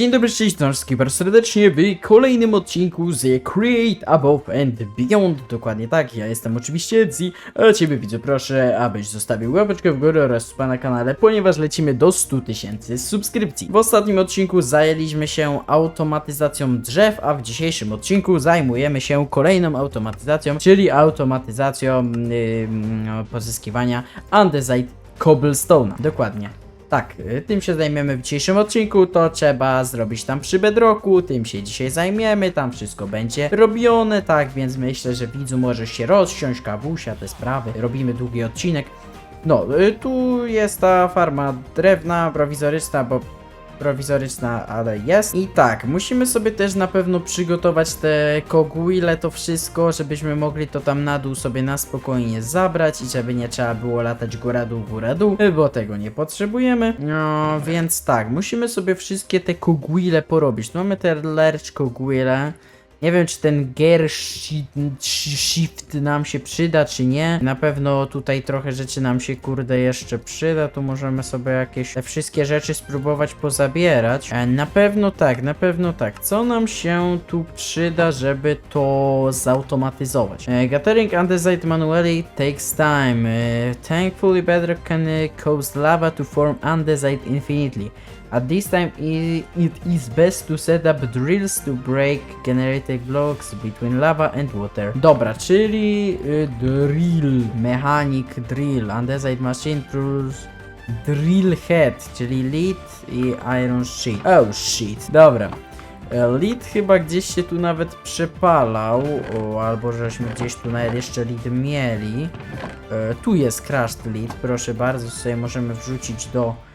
Dzień dobry, cześć, wszystkich bardzo serdecznie w kolejnym odcinku z Create Above and Beyond. Dokładnie tak, ja jestem oczywiście Zi, a ciebie widzę proszę, abyś zostawił łapeczkę w górę oraz na kanale, ponieważ lecimy do 100 tysięcy subskrypcji. W ostatnim odcinku zajęliśmy się automatyzacją drzew, a w dzisiejszym odcinku zajmujemy się kolejną automatyzacją, czyli automatyzacją yy, pozyskiwania andesite cobblestone'a. Dokładnie. Tak, y, tym się zajmiemy w dzisiejszym odcinku, to trzeba zrobić tam przy bedroku, tym się dzisiaj zajmiemy, tam wszystko będzie robione, tak, więc myślę, że widzu możesz się rozsiąść, kawusia, te sprawy, robimy długi odcinek. No, y, tu jest ta farma drewna, prowizoryczna, bo prowizoryczna, ale jest. I tak, musimy sobie też na pewno przygotować te kogwile, to wszystko, żebyśmy mogli to tam na dół sobie na spokojnie zabrać i żeby nie trzeba było latać góra dół, góra dół, bo tego nie potrzebujemy. No, więc tak, musimy sobie wszystkie te kogwile porobić. Tu mamy te lerch kogwile. Nie wiem, czy ten gear shi- shi- shift nam się przyda, czy nie. Na pewno tutaj trochę rzeczy nam się, kurde, jeszcze przyda. Tu możemy sobie jakieś te wszystkie rzeczy spróbować pozabierać. E, Na pewno tak, na pewno tak. Co nam się tu przyda, żeby to zautomatyzować? E, Gathering andesite manually takes time. E, Thankfully, Bedrock can cause lava to form andesite infinitely. At this time, it is best to set up drills to break generated blocks between lava and water. Dobra, czyli y, drill, mechanic drill, andesite machine tools, drill head, czyli lead i iron sheet. Oh shit, dobra. E, Lead chyba gdzieś się tu nawet przepalał, o, albo żeśmy gdzieś tu nawet jeszcze lead mieli. E, tu jest crushed lead, proszę bardzo, sobie możemy wrzucić do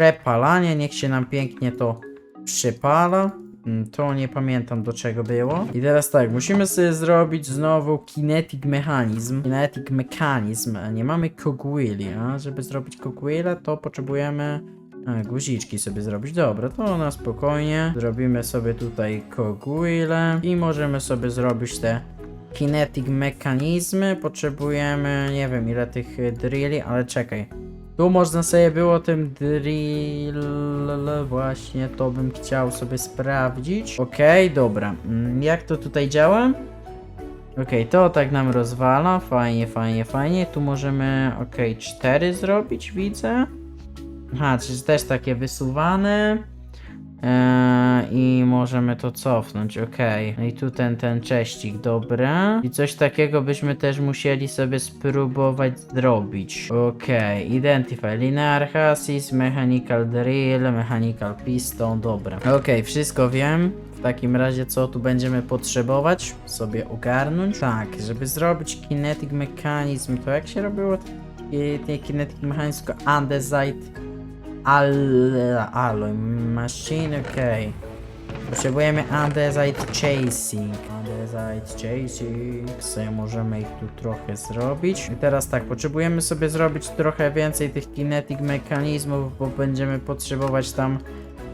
przepalania, niech się nam pięknie to przypala. Mm, To nie pamiętam do czego było. I teraz tak, musimy sobie zrobić znowu kinetic mechanizm. Kinetic mechanizm. Nie mamy cogwheeli, a żeby zrobić cogwheela to potrzebujemy a, guziczki sobie zrobić. Dobra, to na spokojnie. Zrobimy sobie tutaj cogwheele i możemy sobie zrobić te kinetic mechanizmy. Potrzebujemy, nie wiem ile tych drilli, ale czekaj. Tu można sobie było tym drill... Właśnie to bym chciał sobie sprawdzić. Okej, dobra. Mm, Jak to tutaj działa? Okej, to tak nam rozwala. Fajnie, fajnie, fajnie. Tu możemy, okej, cztery zrobić, widzę. Aha, czyli też takie wysuwane. Eee, I możemy to cofnąć, okej. No i tu ten, ten cześcik, dobra. I coś takiego byśmy też musieli sobie spróbować zrobić. Okej, identify linear chassis, mechanical drill, mechanical piston, dobra. Okej, wszystko wiem. W takim razie co tu będziemy potrzebować? Sobie ogarnąć. Tak, żeby zrobić kinetic mechanizm, to jak się robiło? Ten kinetic mechanizm, tylko andesite Al alloy machine, okej. Potrzebujemy andesite chasing. Andesite chasing. Sobie możemy ich tu trochę zrobić. I teraz tak, potrzebujemy sobie zrobić trochę więcej tych kinetic mechanizmów, bo będziemy potrzebować tam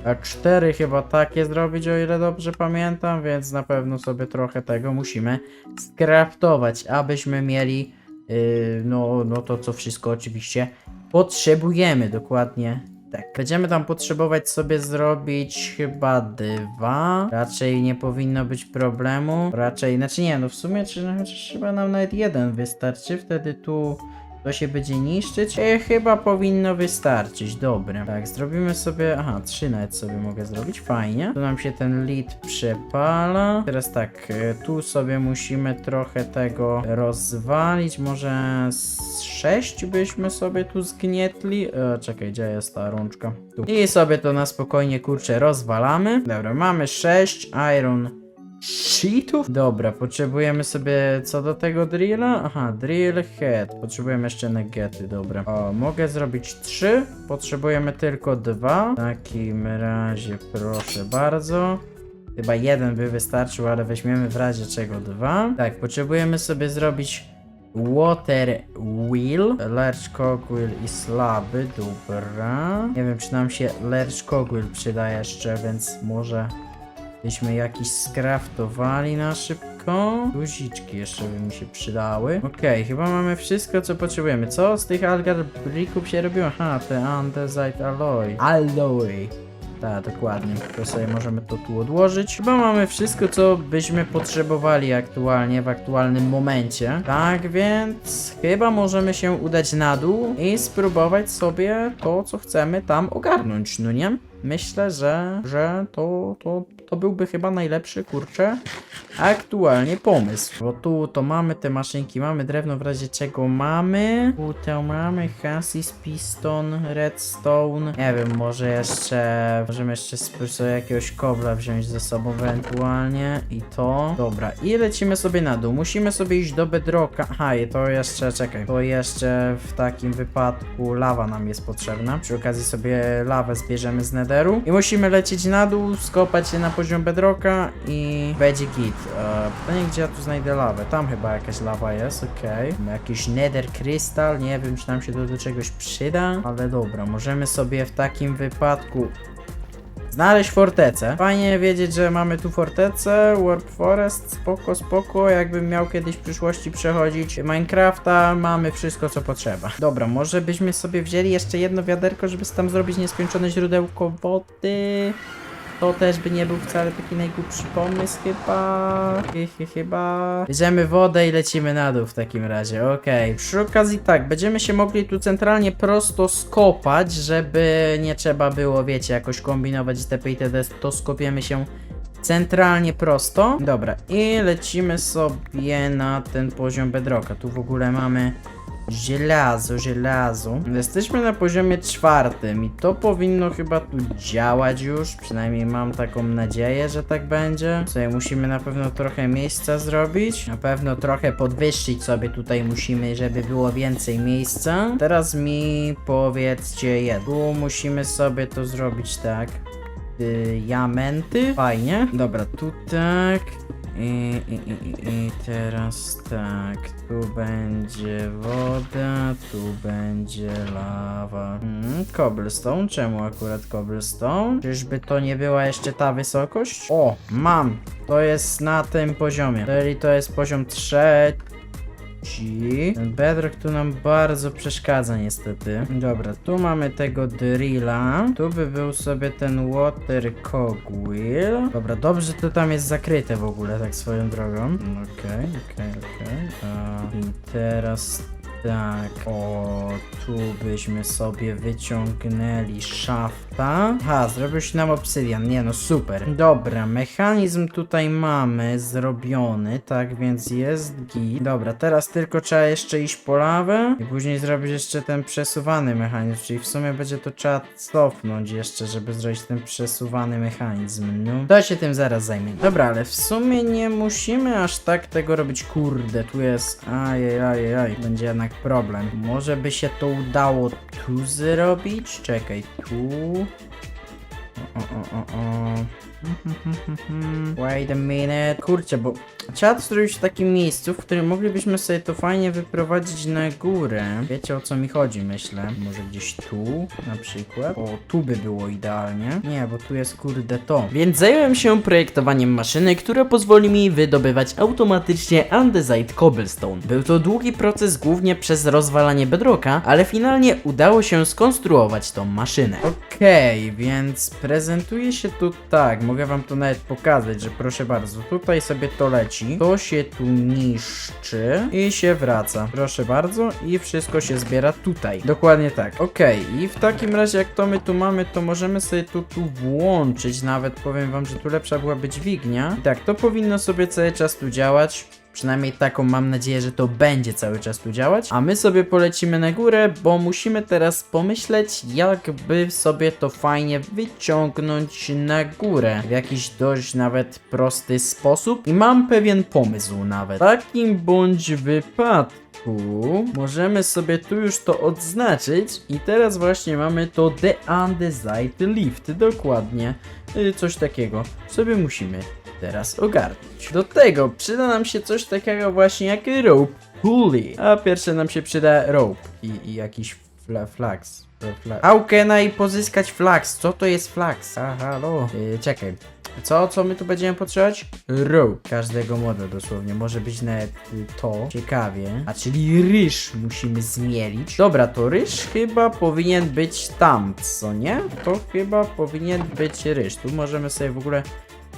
e, cztery chyba takie zrobić, o ile dobrze pamiętam, więc na pewno sobie trochę tego musimy skraftować, abyśmy mieli yy, no, no to co wszystko oczywiście potrzebujemy dokładnie. Tak. Będziemy tam potrzebować sobie zrobić chyba dwa. Raczej nie powinno być problemu. Raczej, znaczy nie, no w sumie czy, no, chociaż chyba nam nawet jeden wystarczy. Wtedy tu to się będzie niszczyć. E, chyba powinno wystarczyć. Dobra. Tak, zrobimy sobie. Aha, trzy nawet sobie mogę zrobić. Fajnie. Tu nam się ten lead przepala. Teraz tak, e, tu sobie musimy trochę tego rozwalić. Może sześć byśmy sobie tu zgnietli. E, czekaj, gdzie jest ta rączka? Tu. I sobie to na spokojnie kurczę rozwalamy. Dobra, mamy sześć iron sheetów. Dobra, potrzebujemy sobie co do tego drilla? Aha, drill head. Potrzebujemy jeszcze negety, dobra. O, mogę zrobić trzy. Potrzebujemy tylko dwa. W takim razie proszę bardzo. Chyba jeden by wystarczył, ale weźmiemy w razie czego dwa. Tak, potrzebujemy sobie zrobić Water Wheel, Lerch Cogwheel i Slaby, dobra. Nie wiem, czy nam się Lerch Cogwheel przyda jeszcze, więc może byśmy jakiś skraftowali na szybko. Guziczki jeszcze by mi się przydały. Okej, chyba mamy wszystko, co potrzebujemy. Co z tych algar bricków się robiło? Aha, te andesite alloy. Alloy. Tak, dokładnie. To sobie możemy to tu odłożyć. Chyba mamy wszystko, co byśmy potrzebowali aktualnie, w aktualnym momencie. Tak więc chyba możemy się udać na dół i spróbować sobie to, co chcemy tam ogarnąć, no nie? Myślę, że, że to, to, to byłby chyba najlepszy, kurczę, aktualnie pomysł. Bo tu to mamy te maszynki, mamy drewno w razie czego mamy. Tu to mamy Hasis, Piston, Redstone. Nie wiem, może jeszcze, możemy jeszcze sobie jakiegoś kobla wziąć ze sobą ewentualnie i to. Dobra, i lecimy sobie na dół. Musimy sobie iść do bedrocka. Aha, i to jeszcze, czekaj, to jeszcze w takim wypadku lawa nam jest potrzebna. Przy okazji sobie lawę zbierzemy z netheru i musimy lecieć na dół, skopać się na poziom bedrocka i będzie git. E, pytanie, gdzie ja tu znajdę lawę? Tam chyba jakaś lawa jest, okej. Mamy Jakiś nether crystal, nie wiem, czy nam się to do czegoś przyda, ale dobra, możemy sobie w takim wypadku Znaleźć fortecę. Fajnie wiedzieć, że mamy tu fortecę, Warp Forest, spoko, spoko. Jakbym miał kiedyś w przyszłości przechodzić Minecrafta, mamy wszystko co potrzeba. Dobra, może byśmy sobie wzięli jeszcze jedno wiaderko, żeby tam zrobić nieskończone źródełko wody. To też by nie był wcale taki najgłupszy pomysł chyba. Chy, chy, chyba. Bierzemy wodę i lecimy na dół w takim razie, okej. Przy okazji tak, będziemy się mogli tu centralnie prosto skopać, żeby nie trzeba było, wiecie, jakoś kombinować itp. itd. To skopiemy się centralnie prosto. Dobra, i lecimy sobie na ten poziom bedrocka. Tu w ogóle mamy żelazo, żelazo. Jesteśmy na poziomie czwartym i to powinno chyba tu działać już. Przynajmniej mam taką nadzieję, że tak będzie. Sobie musimy na pewno trochę miejsca zrobić. Na pewno trochę podwyższyć sobie tutaj musimy, żeby było więcej miejsca. Teraz mi powiedzcie jedno. Tu musimy sobie to zrobić tak. Diamenty. Fajnie. Dobra, tu tak. I, i, i, i, teraz tak, tu będzie woda, tu będzie lawa. Hmm, cobblestone, czemu akurat cobblestone? Czyżby to nie była jeszcze ta wysokość? O, mam! To jest na tym poziomie. Czyli to jest poziom trzeci. Ten bedrock tu nam bardzo przeszkadza niestety. Dobra, tu mamy tego drilla. Tu by był sobie ten water cogwheel. Dobra, dobrze to tam jest zakryte w ogóle, tak swoją drogą. Okej, okej, okej. A, I teraz tak, o, tu byśmy sobie wyciągnęli szafta. Ha, zrobił się nam obsydian, nie no super. Dobra, mechanizm tutaj mamy zrobiony, tak więc jest git. Dobra, teraz tylko trzeba jeszcze iść po lawę i później zrobić jeszcze ten przesuwany mechanizm, czyli w sumie będzie to trzeba cofnąć jeszcze, żeby zrobić ten przesuwany mechanizm. No, to się tym zaraz zajmie. Dobra, ale w sumie nie musimy aż tak tego robić. Kurde, tu jest, ajajajaj, będzie jednak problem. Może by się to udało tu zrobić? Czekaj, tu. O, o, o, o. Wait a minute. Kurczę, bo trzeba to zrobić w takim miejscu, w którym moglibyśmy sobie to fajnie wyprowadzić na górę. Wiecie o co mi chodzi, myślę. Może gdzieś tu na przykład. O, tu by było idealnie. Nie, bo tu jest kurde to. Więc zająłem się projektowaniem maszyny, która pozwoli mi wydobywać automatycznie andesite cobblestone. Był to długi proces głównie przez rozwalanie bedrocka, ale finalnie udało się skonstruować tą maszynę. Okej, więc prezentuje się tu tak. Mogę wam to nawet pokazać, że proszę bardzo, tutaj sobie to leci, to się tu niszczy i się wraca. Proszę bardzo i wszystko się zbiera tutaj. Dokładnie tak. Okej, i w takim razie jak to my tu mamy, to możemy sobie to tu włączyć. Nawet powiem wam, że tu lepsza byłaby dźwignia. I tak, to powinno sobie cały czas tu działać. Przynajmniej taką mam nadzieję, że to będzie cały czas tu działać. A my sobie polecimy na górę, bo musimy teraz pomyśleć, jakby sobie to fajnie wyciągnąć na górę. W jakiś dość nawet prosty sposób. I mam pewien pomysł nawet. W takim bądź wypadku możemy sobie tu już to odznaczyć. I teraz właśnie mamy to The Undesired Lift. Dokładnie. Y, Coś takiego. Sobie musimy teraz ogarnąć. Do tego przyda nam się coś takiego właśnie jak rope pulley. A pierwsze nam się przyda rope i, i jakiś fla, flax. Can I pozyskać flax? Co to jest flax? A, halo. Yy, czekaj. Co, co my tu będziemy potrzebować? Rope. Każdego moda dosłownie. Może być nawet to. Ciekawie. A czyli ryż musimy zmielić. Dobra, to ryż chyba powinien być tam, co nie? To chyba powinien być ryż. Tu możemy sobie w ogóle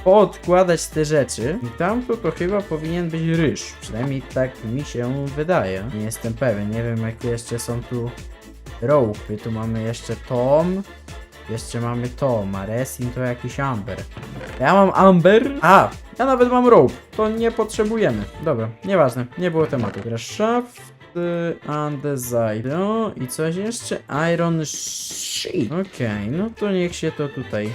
poodkładać te rzeczy. I tamto to chyba powinien być ryż. Przynajmniej tak mi się wydaje. Nie jestem pewien. Nie wiem jakie jeszcze są tu rope. Tu mamy jeszcze tom. Jeszcze mamy tom, a resin to jakiś amber. Ja mam amber. A, ja nawet mam rope. To nie potrzebujemy. Dobra, nieważne, nie było tematu. Teraz shaft, y, andesite. No i coś jeszcze? Iron sheet. Okej, no to niech się to tutaj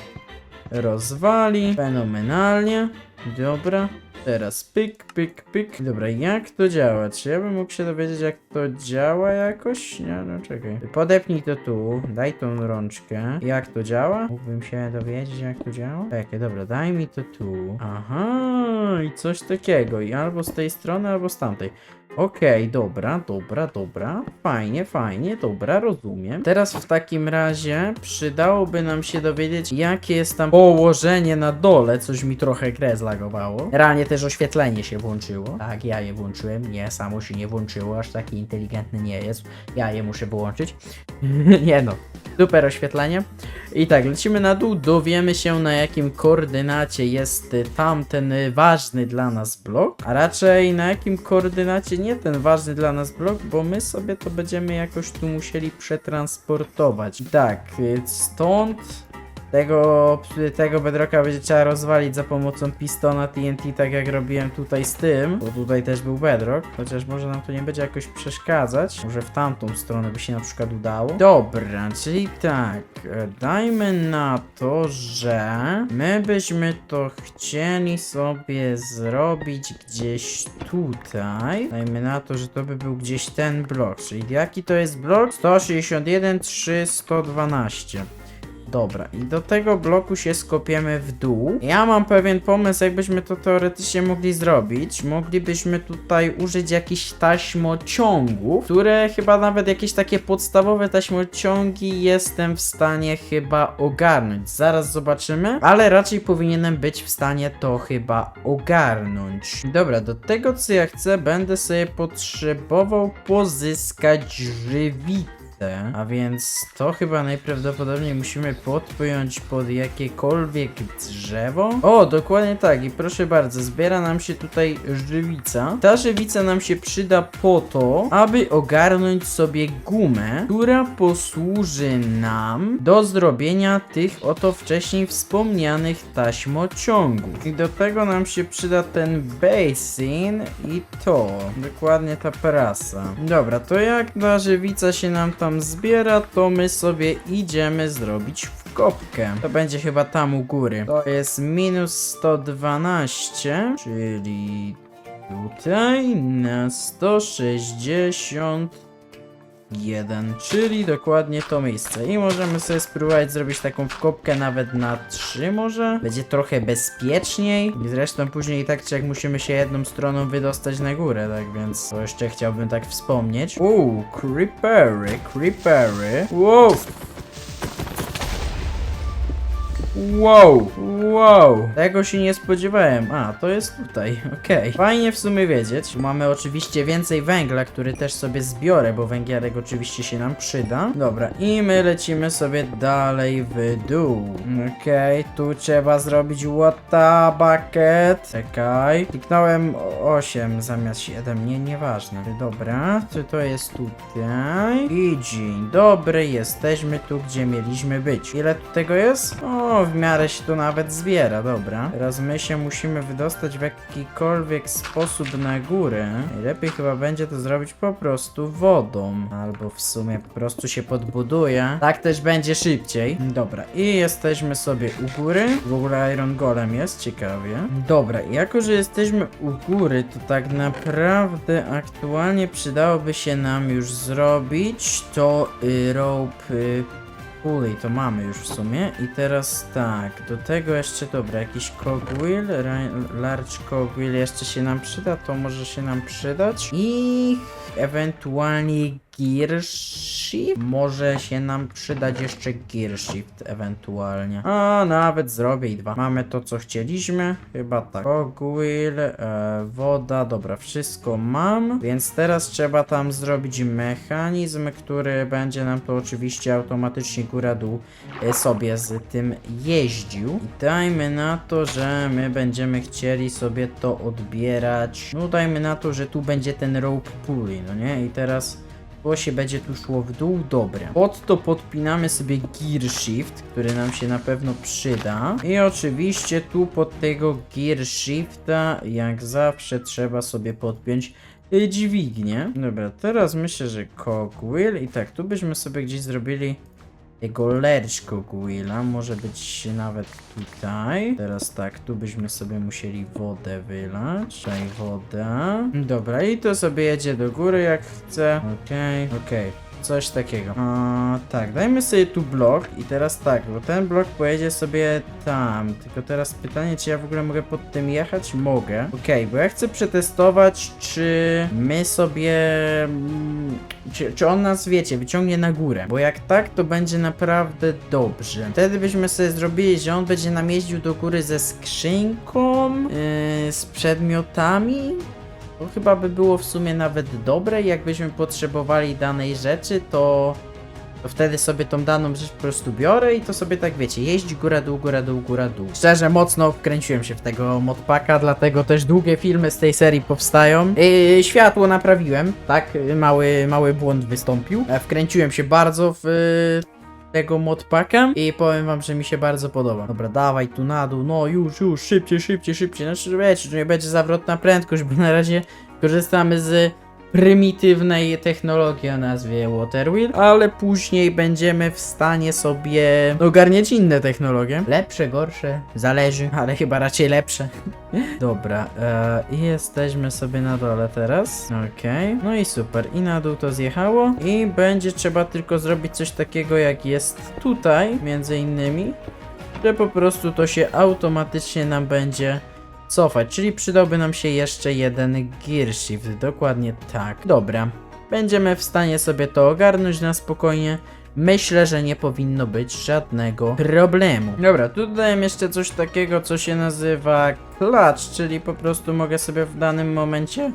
rozwali. Fenomenalnie. Dobra. Teraz pyk, pyk, pyk. Dobra, jak to działa? Czy ja bym mógł się dowiedzieć, jak to działa jakoś? Nie, no czekaj. Podepnij to tu, daj tą rączkę. Jak to działa? Mógłbym się dowiedzieć, jak to działa? Czekaj, dobra, daj mi to tu. Aha, i coś takiego. I albo z tej strony, albo z tamtej. Okej, dobra, dobra, dobra. Fajnie, fajnie, dobra, rozumiem. Teraz w takim razie przydałoby nam się dowiedzieć, jakie jest tam położenie na dole. Coś mi trochę grę zlagowało. Realnie też oświetlenie się włączyło. Tak, ja je włączyłem. Nie, samo się nie włączyło, aż taki inteligentny nie jest. Ja je muszę wyłączyć. nie no. Super oświetlenie. I tak, lecimy na dół, dowiemy się na jakim koordynacie jest y, tamten ważny dla nas blok, a raczej na jakim koordynacie nie ten ważny dla nas blok, bo my sobie to będziemy jakoś tu musieli przetransportować. Tak, y, stąd tego, tego bedrocka będzie trzeba rozwalić za pomocą pistona TNT, tak jak robiłem tutaj z tym, bo tutaj też był bedrock, chociaż może nam to nie będzie jakoś przeszkadzać. Może w tamtą stronę by się na przykład udało. Dobra, czyli tak, dajmy na to, że my byśmy to chcieli sobie zrobić gdzieś tutaj. Dajmy na to, że to by był gdzieś ten blok, czyli jaki to jest blok? 161, 3, 112. Dobra, i do tego bloku się skopiemy w dół. Ja mam pewien pomysł, jakbyśmy to teoretycznie mogli zrobić. Moglibyśmy tutaj użyć jakichś taśmociągów, które chyba nawet jakieś takie podstawowe taśmociągi jestem w stanie chyba ogarnąć. Zaraz zobaczymy, ale raczej powinienem być w stanie to chyba ogarnąć. Dobra, do tego co ja chcę, będę sobie potrzebował pozyskać żywicę. A więc to chyba najprawdopodobniej musimy podpiąć pod jakiekolwiek drzewo. O, dokładnie tak. I proszę bardzo, zbiera nam się tutaj żywica. Ta żywica nam się przyda po to, aby ogarnąć sobie gumę, która posłuży nam do zrobienia tych oto wcześniej wspomnianych taśmociągów. I do tego nam się przyda ten basin i to. Dokładnie ta prasa. Dobra, to jak ta żywica się nam tam zbiera, to my sobie idziemy zrobić wkopkę. To będzie chyba tam u góry. To jest minus 112, czyli tutaj na 160 1, czyli dokładnie to miejsce. I możemy sobie spróbować zrobić taką wkopkę nawet na 3 może. Będzie trochę bezpieczniej. I zresztą później i tak czy jak musimy się jedną stroną wydostać na górę, tak więc to jeszcze chciałbym tak wspomnieć. Uuu, creepery, creepery. Wow! Wow, wow, tego się nie spodziewałem. A, to jest tutaj, okej. Fajnie w sumie wiedzieć. Mamy oczywiście więcej węgla, który też sobie zbiorę, bo węgielek oczywiście się nam przyda. Dobra, i my lecimy sobie dalej w dół. Okej, tu trzeba zrobić water bucket. Czekaj. Kliknąłem 8 zamiast 7, nie, nieważne. Dobra, co to jest tutaj? I dzień dobry, jesteśmy tu, gdzie mieliśmy być. Ile tu tego jest? O, w miarę się to nawet zbiera, dobra. Teraz my się musimy wydostać w jakikolwiek sposób na górę. Najlepiej chyba będzie to zrobić po prostu wodą. Albo w sumie po prostu się podbuduje. Tak też będzie szybciej. Dobra, i jesteśmy sobie u góry. W ogóle Iron Golem jest, ciekawie. Dobra, jako że jesteśmy u góry, to tak naprawdę aktualnie przydałoby się nam już zrobić to y, rope y, Pulley to mamy już w sumie. I teraz tak, do tego jeszcze dobra, jakiś cogwheel, large cogwheel jeszcze się nam przyda, to może się nam przydać. I ewentualnie Gear Shift? Może się nam przydać jeszcze Gear Shift ewentualnie. A, nawet zrobię i dwa. Mamy to, co chcieliśmy? Chyba tak. Cogwheel, e, woda, dobra, wszystko mam. Więc teraz trzeba tam zrobić mechanizm, który będzie nam to oczywiście automatycznie góra-dół e, sobie z tym jeździł. I dajmy na to, że my będziemy chcieli sobie to odbierać. No dajmy na to, że tu będzie ten rope pulley, no nie? I teraz to się będzie tu szło w dół, dobra. Pod to podpinamy sobie gear shift, który nam się na pewno przyda. I oczywiście tu pod tego gear shifta, jak zawsze trzeba sobie podpiąć y, dźwignię. Dobra, teraz myślę, że cogwheel i tak, tu byśmy sobie gdzieś zrobili jego lerch cogwheela, może być nawet tutaj. Teraz tak, tu byśmy sobie musieli wodę wylać. Tutaj woda. Dobra, i to sobie jedzie do góry jak chce. Okej, okej. Coś takiego. A, tak, dajmy sobie tu blok i teraz tak, bo ten blok pojedzie sobie tam. Tylko teraz pytanie, czy ja w ogóle mogę pod tym jechać? Mogę. Okej, bo ja chcę przetestować, czy my sobie... mm, Czy, czy on nas, wiecie, wyciągnie na górę. Bo jak tak, to będzie naprawdę dobrze. Wtedy byśmy sobie zrobili, że on będzie nam jeździł do góry ze skrzynką, yy, z przedmiotami. To chyba by było w sumie nawet dobre, jakbyśmy potrzebowali danej rzeczy, to, to wtedy sobie tą daną rzecz po prostu biorę i to sobie tak wiecie, jeździ góra dół, góra dół, góra dół. Szczerze mocno wkręciłem się w tego modpaka, dlatego też długie filmy z tej serii powstają. Yy, światło naprawiłem, tak, yy, mały, mały błąd wystąpił. E, Wkręciłem się bardzo w yy, tego modpaka i powiem wam, że mi się bardzo podoba. Dobra, dawaj tu na dół, no już, już, szybciej, szybciej, szybciej. Znaczy, wiecie, że nie będzie zawrotna prędkość, bo na razie korzystamy z prymitywnej technologii o nazwie Waterwheel, ale później będziemy w stanie sobie ogarniać inne technologie. Lepsze, gorsze, zależy, ale chyba raczej lepsze. Dobra, e, i jesteśmy sobie na dole teraz. Okej, no i super. I na dół to zjechało. I będzie trzeba tylko zrobić coś takiego, jak jest tutaj, między innymi, że po prostu to się automatycznie nam będzie cofać, czyli przydałby nam się jeszcze jeden gear shift, dokładnie tak. Dobra, będziemy w stanie sobie to ogarnąć na spokojnie. Myślę, że nie powinno być żadnego problemu. Dobra, tu dodałem jeszcze coś takiego, co się nazywa clutch, czyli po prostu mogę sobie w danym momencie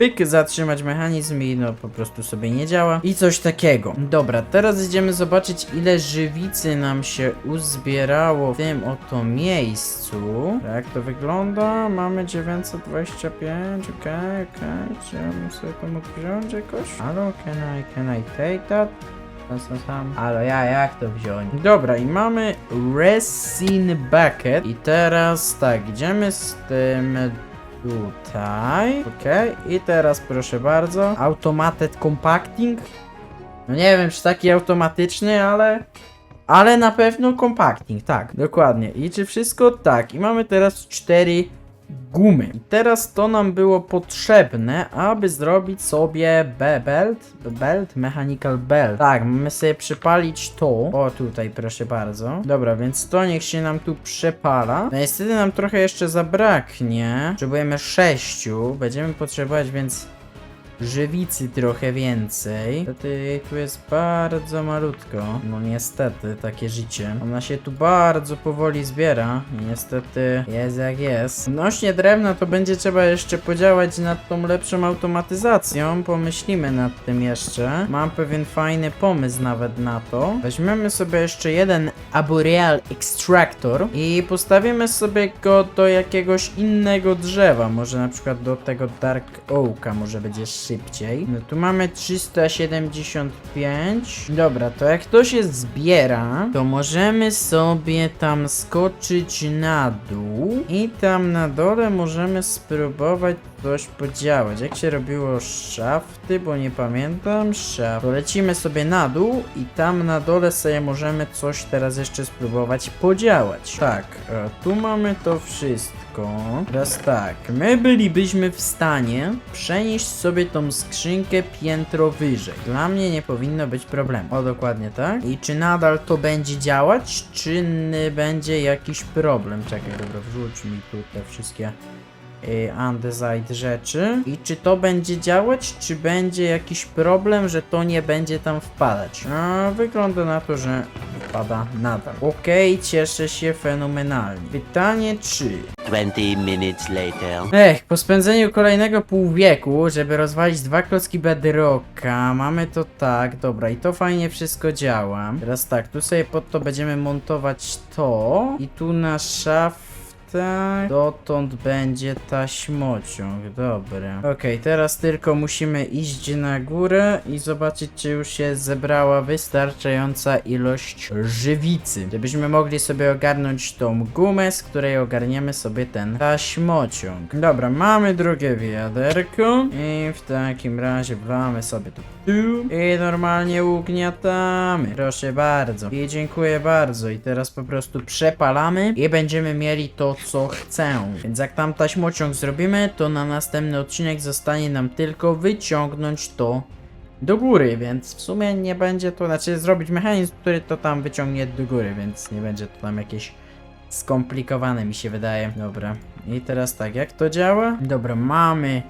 pyk, zatrzymać mechanizm i no po prostu sobie nie działa. I coś takiego. Dobra, teraz idziemy zobaczyć ile żywicy nam się uzbierało w tym oto miejscu. Jak to wygląda? Mamy 925, okej, okej. Czy ja bym sobie to mógł wziąć jakoś? Halo, can I, can I take that? Sam. Ale ja jak to wziąć? Dobra, i mamy resin bucket. I teraz tak, idziemy z tym tutaj. Okej, i teraz proszę bardzo. Automated compacting. No nie wiem, czy taki automatyczny, ale. Ale na pewno compacting, tak, dokładnie. I czy wszystko? Tak. I mamy teraz cztery gumy. Teraz to nam było potrzebne, aby zrobić sobie be- belt, belt, mechanical belt. Tak, mamy sobie przypalić to. O, tutaj, proszę bardzo. Dobra, więc to niech się nam tu przepala. No niestety nam trochę jeszcze zabraknie. Potrzebujemy sześciu. Będziemy potrzebować więc żywicy trochę więcej. Niestety tu jest bardzo malutko. No niestety, takie życie. Ona się tu bardzo powoli zbiera. Niestety jest jak jest. Odnośnie drewna to będzie trzeba jeszcze podziałać nad tą lepszą automatyzacją. Pomyślimy nad tym jeszcze. Mam pewien fajny pomysł nawet na to. Weźmiemy sobie jeszcze jeden Arboreal Extractor i postawimy sobie go do jakiegoś innego drzewa. Może na przykład do tego Dark Oaka może będzie szybciej. No tu mamy 375. Dobra, to jak to się zbiera, to możemy sobie tam skoczyć na dół i tam na dole możemy spróbować coś podziałać. Jak się robiło szafty, bo nie pamiętam. Szaft. To lecimy sobie na dół i tam na dole sobie możemy coś teraz jeszcze spróbować podziałać. Tak, tu mamy to wszystko. Teraz tak, my bylibyśmy w stanie przenieść sobie tą skrzynkę piętro wyżej. Dla mnie nie powinno być problemu. O, dokładnie tak. I czy nadal to będzie działać, czy będzie jakiś problem? Czekaj, dobra, wrzuć mi tu te wszystkie y, andesite rzeczy. I czy to będzie działać, czy będzie jakiś problem, że to nie będzie tam wpadać? A, wygląda na to, że wpada nadal. Okej, cieszę się fenomenalnie. Pytanie czy... 20 minutes later. Ech, po spędzeniu kolejnego pół wieku, żeby rozwalić dwa klocki bedrocka, mamy to tak, dobra, i to fajnie wszystko działa. Teraz tak, tu sobie pod to będziemy montować to i tu na szaftach dotąd będzie taśmociąg, dobra. Okej, teraz tylko musimy iść na górę i zobaczyć, czy już się zebrała wystarczająca ilość żywicy, żebyśmy mogli sobie ogarnąć tą gumę, z której ogarniemy sobie ten taśmociąg. Dobra, mamy drugie wiaderko i w takim razie wlamy sobie tu i normalnie ugniatamy. Proszę bardzo. I dziękuję bardzo. I teraz po prostu przepalamy i będziemy mieli to, co chcę. Więc jak tam taśmociąg zrobimy, to na następny odcinek zostanie nam tylko wyciągnąć to do góry, więc w sumie nie będzie to, znaczy zrobić mechanizm, który to tam wyciągnie do góry, więc nie będzie to tam jakieś skomplikowane mi się wydaje. Dobra. I teraz tak, jak to działa? Dobra, mamy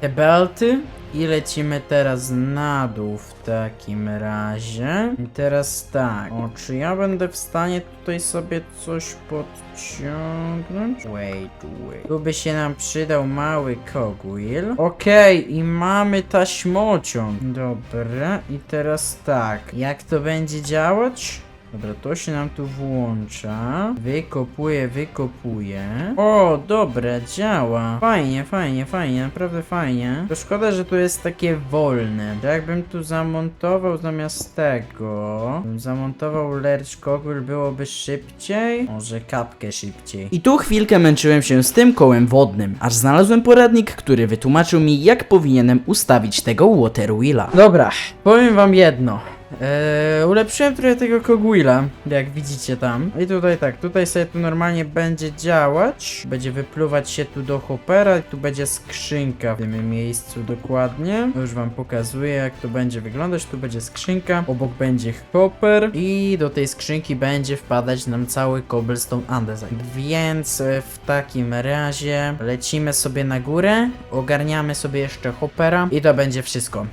te belty i lecimy teraz na dół w takim razie. I teraz tak, o, czy ja będę w stanie tutaj sobie coś podciągnąć? Wait, wait. Tu by się nam przydał mały cogwheel. Okej, i mamy taśmociąg. Dobra, i teraz tak, jak to będzie działać? Dobra, to się nam tu włącza. Wykopuje, wykopuje. O, dobra, działa. Fajnie, fajnie, fajnie, naprawdę fajnie. To szkoda, że tu jest takie wolne. To jakbym tu zamontował zamiast tego, bym zamontował lerch kogul, byłoby szybciej? Może kapkę szybciej. I tu chwilkę męczyłem się z tym kołem wodnym, aż znalazłem poradnik, który wytłumaczył mi, jak powinienem ustawić tego water wheela. Dobra, powiem wam jedno. Eee, ulepszyłem trochę tego kogwilla, jak widzicie tam. I tutaj tak, tutaj sobie to normalnie będzie działać. Będzie wypluwać się tu do hoppera i tu będzie skrzynka w tym miejscu dokładnie. Już wam pokazuję jak to będzie wyglądać. Tu będzie skrzynka, obok będzie hopper i do tej skrzynki będzie wpadać nam cały cobblestone andesite. Więc e, w takim razie lecimy sobie na górę, ogarniamy sobie jeszcze hoppera i to będzie wszystko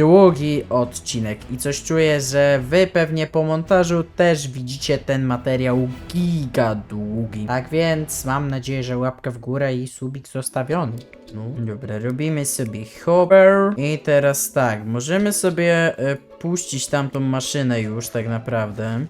długi odcinek i coś czuję, że wy pewnie po montażu też widzicie ten materiał giga długi. Tak więc mam nadzieję, że łapka w górę i subik zostawiony. No, dobra, robimy sobie hopper i teraz tak, możemy sobie e, puścić tamtą maszynę już tak naprawdę.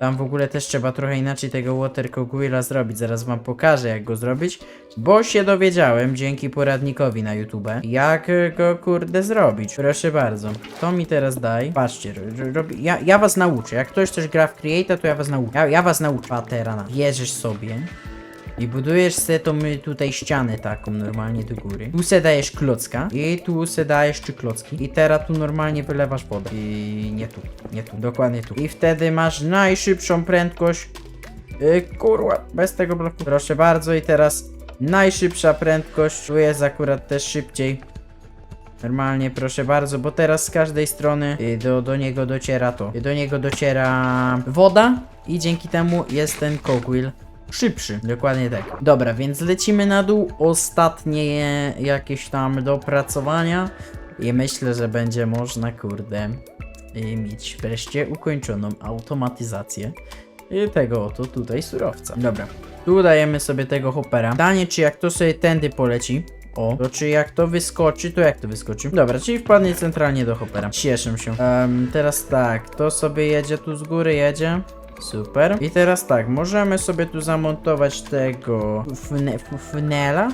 Tam w ogóle też trzeba trochę inaczej tego water cogwheela zrobić, zaraz wam pokażę jak go zrobić, bo się dowiedziałem dzięki poradnikowi na YouTube, jak go kurde zrobić. Proszę bardzo, to mi teraz daj. Patrzcie, ro- ro- robi, ja, ja was nauczę, jak ktoś też gra w Creator, to ja was nauczę. Ja, ja was nauczę. Paterana. Bierzesz sobie i budujesz sobie tą y, tutaj ścianę taką normalnie do góry. Tu se dajesz klocka i tu se dajesz trzy klocki. I teraz tu normalnie wylewasz wodę. I nie tu, nie tu, dokładnie tu. I wtedy masz najszybszą prędkość. Yy, kurwa, bez tego bloku. Proszę bardzo i teraz najszybsza prędkość. Tu jest akurat też szybciej. Normalnie, proszę bardzo, bo teraz z każdej strony y, do, do niego dociera to. Y, Do niego dociera woda i dzięki temu jest ten cogwheel szybszy. Dokładnie tak. Dobra, więc lecimy na dół. Ostatnie jakieś tam dopracowania. I myślę, że będzie można, kurde, y, mieć wreszcie ukończoną automatyzację y, tego oto tutaj surowca. Dobra, tu dajemy sobie tego hoppera. Pytanie, czy jak to sobie tędy poleci, o, to czy jak to wyskoczy, to jak to wyskoczy? Dobra, czyli wpadnie centralnie do hoppera. Cieszę się. Em, teraz tak, to sobie jedzie tu z góry, jedzie. Super. I teraz tak, możemy sobie tu zamontować tego fne, fnela.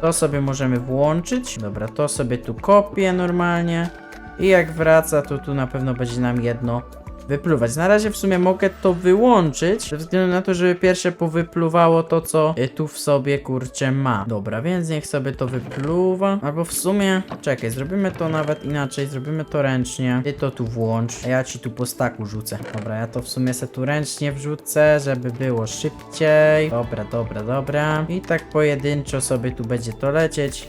To sobie możemy włączyć. Dobra, to sobie tu kopię normalnie. I jak wraca, to tu na pewno będzie nam jedno wypluwać. Na razie w sumie mogę to wyłączyć, ze względu na to, żeby pierwsze powypluwało to, co y, tu w sobie kurczę ma. Dobra, więc niech sobie to wypluwa. Albo w sumie, czekaj, zrobimy to nawet inaczej, zrobimy to ręcznie. Ty to tu włącz, a ja ci tu po staku rzucę. Dobra, ja to w sumie se tu ręcznie wrzucę, żeby było szybciej. Dobra, dobra, dobra. I tak pojedynczo sobie tu będzie to lecieć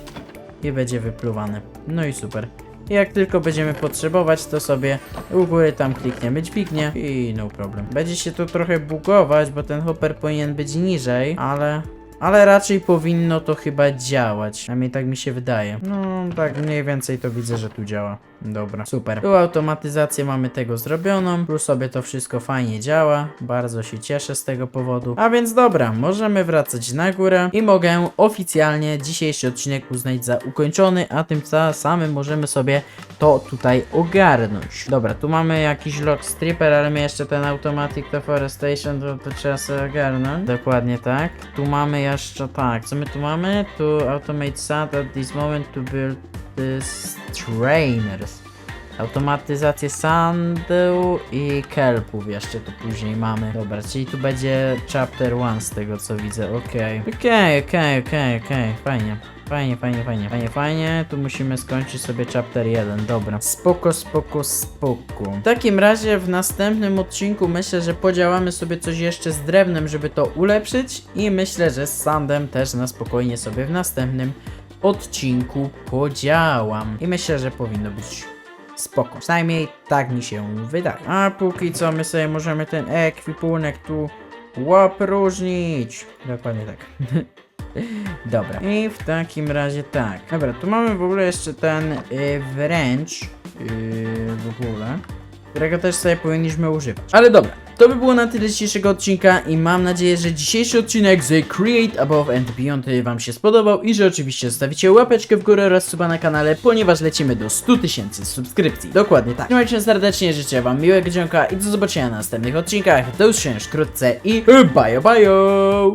i będzie wypluwane. No i super. Jak tylko będziemy potrzebować, to sobie u góry tam klikniemy dźwignię i no problem. Będzie się to trochę bugować, bo ten hopper powinien być niżej, ale ale raczej powinno to chyba działać. Przynajmniej tak mi się wydaje. No, tak mniej więcej to widzę, że tu działa. Dobra, super. Tu automatyzację mamy tego zrobioną, tu sobie to wszystko fajnie działa, bardzo się cieszę z tego powodu. A więc dobra, możemy wracać na górę i mogę oficjalnie dzisiejszy odcinek uznać za ukończony, a tym samym możemy sobie to tutaj ogarnąć. Dobra, tu mamy jakiś lock stripper, ale my jeszcze ten automatic deforestation, to, to trzeba sobie ogarnąć. Dokładnie tak. Tu mamy jeszcze tak, co my tu mamy? Tu automate sand at this moment to build this trainers. Automatyzację sandu i kelpów jeszcze tu później mamy. Dobra, czyli tu będzie chapter 1 z tego co widzę, okej. Okej, okej, okej, okej, fajnie. Fajnie, fajnie, fajnie, fajnie, fajnie. Tu musimy skończyć sobie chapter 1, dobra. Spoko, spoko, spoko. W takim razie w następnym odcinku myślę, że podziałamy sobie coś jeszcze z drewnem, żeby to ulepszyć i myślę, że z sandem też na spokojnie sobie w następnym odcinku podziałam. I myślę, że powinno być spoko. Przynajmniej tak mi się wydaje. A póki co my sobie możemy ten ekwipunek tu łapróżnić. Dokładnie tak. Dobra. I w takim razie tak. Dobra, tu mamy w ogóle jeszcze ten y, wręcz. Yy, w ogóle. Którego też sobie powinniśmy używać. Ale dobra, to by było na tyle dzisiejszego odcinka i mam nadzieję, że dzisiejszy odcinek z Create Above and Beyond Wam się spodobał i że oczywiście zostawicie łapeczkę w górę oraz suba na kanale, ponieważ lecimy do 100 tysięcy subskrypcji. Dokładnie tak. Trzymajcie się serdecznie, życzę Wam miłego dzionka i do zobaczenia na następnych odcinkach. Do usłyszenia wkrótce i bye bye!